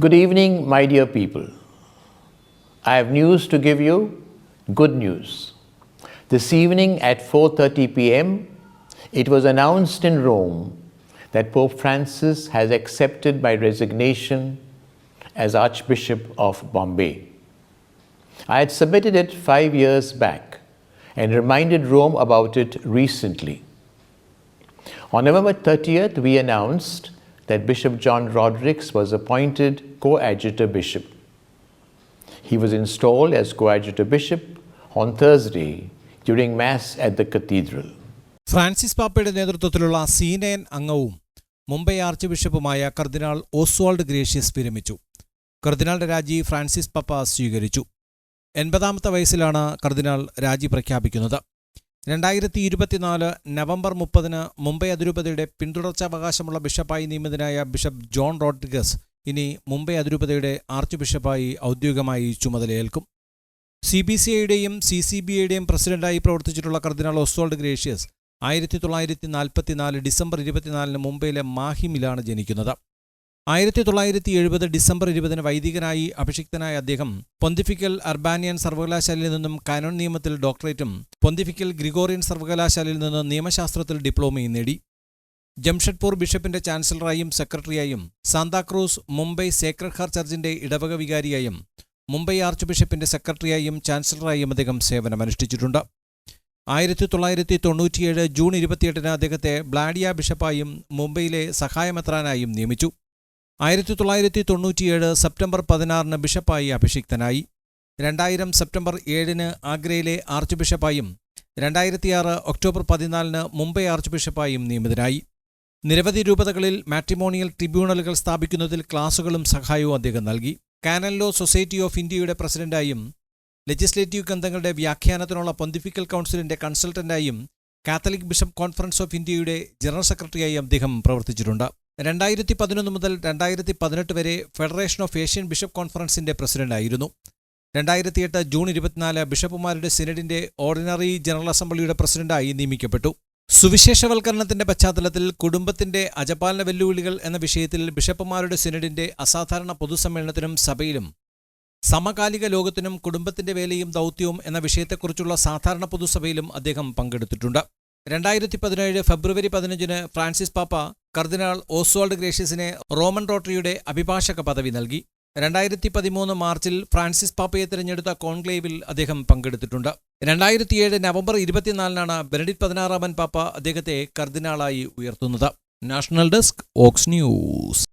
Good evening, my dear people. I have news to give you, good news. This evening at 4:30 p.m., it was announced in Rome that Pope Francis has accepted my resignation as Archbishop of Bombay. I had submitted it 5 years back and reminded Rome about it recently. On November 30th, we announced that Bishop John Rodericks was appointed coadjutor bishop. He was installed as coadjutor bishop on Thursday during Mass at the cathedral. Francis പാപ്പയുടെ നേതൃത്വത്തിലുള്ള സീനയൻ അംഗവും Mumbai arch ബിഷപ്പുമായ കർദിനാൾ ഓസ്വാൾഡ് ഗ്രേഷ്യസ് വിരമിച്ചു കർദിനാളുടെ രാജി Francis പാപ്പ സ്വീകരിച്ചു എൺപതാമത്തെ വയസ്സിലാണ് കർദിനാൾ രാജി പ്രഖ്യാപിക്കുന്നത് രണ്ടായിരത്തി ഇരുപത്തിനാല് നവംബർ മുപ്പതിന് മുംബൈ അതിരൂപതയുടെ പിന്തുടർച്ചാവകാശമുള്ള ബിഷപ്പായി നിയമിതനായ ബിഷപ്പ് ജോൺ റോഡ്രിഗസ് ഇനി മുംബൈ അതിരൂപതയുടെ ആർച്ച് ബിഷപ്പായി ഔദ്യോഗികമായി ചുമതലയേൽക്കും. സി ബി സി ഐയുടെയും സി സി ബി ഐയുടെയും പ്രസിഡന്റായി പ്രവർത്തിച്ചിട്ടുള്ള കർദിനാൾ ഒസ്വാൾഡ് ഗ്രേഷ്യസ് ആയിരത്തി തൊള്ളായിരത്തി നാൽപ്പത്തിനാല് ഡിസംബർ ഇരുപത്തിനാലിന് മുംബൈയിലെ മാഹിമിലാണ് ജനിക്കുന്നത്. ആയിരത്തി തൊള്ളായിരത്തി എഴുപത് ഡിസംബർ ഇരുപതിന് വൈദികനായി അഭിഷിക്തനായ അദ്ദേഹം പൊന്തിഫിക്കൽ അർബാനിയൻ സർവകലാശാലയിൽ നിന്നും കാനോൺ നിയമത്തിൽ ഡോക്ടറേറ്റും പൊന്തിഫിക്കൽ ഗ്രിഗോറിയൻ സർവകലാശാലയിൽ നിന്ന് നിയമശാസ്ത്രത്തിൽ ഡിപ്ലോമയും നേടി. ജംഷഡ്പൂർ ബിഷപ്പിന്റെ ചാൻസലറായും സെക്രട്ടറിയായും സാന്താക്രൂസ് മുംബൈ സേക്രഡ് ഹാർ ചർച്ചിന്റെ ഇടവക വികാരിയായും മുംബൈ ആർച്ച് ബിഷപ്പിന്റെ സെക്രട്ടറിയായും ചാൻസലറായും അദ്ദേഹം സേവനമനുഷ്ഠിച്ചിട്ടുണ്ട്. ആയിരത്തി തൊള്ളായിരത്തി തൊണ്ണൂറ്റിയേഴ് ജൂൺ ഇരുപത്തിയെട്ടിന് അദ്ദേഹത്തെ ബ്ലാഡിയ ബിഷപ്പായും മുംബൈയിലെ സഹായമെത്രാനായും നിയമിച്ചു. ആയിരത്തി തൊള്ളായിരത്തി തൊണ്ണൂറ്റിയേഴ് സെപ്റ്റംബർ പതിനാറിന് ബിഷപ്പായി അഭിഷിക്തനായി. രണ്ടായിരം സെപ്റ്റംബർ ഏഴിന് ആഗ്രയിലെ ആർച്ച് ബിഷപ്പായും രണ്ടായിരത്തിയാറ് ഒക്ടോബർ പതിനാലിന് മുംബൈ ആർച്ച് ബിഷപ്പായും നിയമിതനായി. നിരവധി രൂപതകളിൽ മാട്രിമോണിയൽ ട്രിബ്യൂണലുകൾ സ്ഥാപിക്കുന്നതിൽ ക്ലാസുകളും സഹായവും അദ്ദേഹം നൽകി. കാനൻ ലോ സൊസൈറ്റി ഓഫ് ഇന്ത്യയുടെ പ്രസിഡന്റായും ലെജിസ്ലേറ്റീവ് ഗ്രന്ഥങ്ങളുടെ വ്യാഖ്യാനത്തിനുള്ള പൊന്തിഫിക്കൽ കൗൺസിലിന്റെ കൺസൾട്ടന്റായും കാത്തലിക് ബിഷപ്പ് കോൺഫറൻസ് ഓഫ് ഇന്ത്യയുടെ ജനറൽ സെക്രട്ടറിയായും അദ്ദേഹം പ്രവർത്തിച്ചിട്ടുണ്ട്. രണ്ടായിരത്തി പതിനൊന്ന് മുതൽ രണ്ടായിരത്തി പതിനെട്ട് വരെ ഫെഡറേഷൻ ഓഫ് ഏഷ്യൻ ബിഷപ്പ് കോൺഫറൻസിന്റെ പ്രസിഡന്റായിരുന്നു. രണ്ടായിരത്തി എട്ട് ജൂൺ ഇരുപത്തിനാല് ബിഷപ്പുമാരുടെ സിനഡിന്റെ ഓർഡിനറി ജനറൽ അസംബ്ലിയുടെ പ്രസിഡന്റായി നിയമിക്കപ്പെട്ടു. സുവിശേഷവൽക്കരണത്തിന്റെ പശ്ചാത്തലത്തിൽ കുടുംബത്തിന്റെ അജപാലന വെല്ലുവിളികൾ എന്ന വിഷയത്തിൽ ബിഷപ്പുമാരുടെ സിനഡിന്റെ അസാധാരണ പൊതുസമ്മേളനത്തിനും സഭയിലും സമകാലിക ലോകത്തിനും കുടുംബത്തിന്റെ വേലയും ദൗത്യവും എന്ന വിഷയത്തെക്കുറിച്ചുള്ള സാധാരണ പൊതുസഭയിലും അദ്ദേഹം പങ്കെടുത്തിട്ടുണ്ട്. രണ്ടായിരത്തി പതിനേഴ് ഫെബ്രുവരി പതിനഞ്ചിന് ഫ്രാൻസിസ് പാപ്പ കർദിനാൾ ഓസ്വാൾഡ് ഗ്രേഷ്യസിനെ റോമൻ റോട്ടറിയുടെ അഭിഭാഷക പദവി നൽകി. രണ്ടായിരത്തി പതിമൂന്ന് മാർച്ചിൽ ഫ്രാൻസിസ് പാപ്പയെ തിരഞ്ഞെടുത്ത കോൺക്ലേവിൽ അദ്ദേഹം പങ്കെടുത്തിട്ടുണ്ട്. രണ്ടായിരത്തിയേഴ് നവംബർ ഇരുപത്തിനാലിനാണ് ബെനഡിറ്റ് പതിനാറാമൻ പാപ്പ അദ്ദേഹത്തെ കർദിനാളായി ഉയർത്തുന്നത്. നാഷണൽ ഡെസ്ക് ഓക്സ് ന്യൂസ്.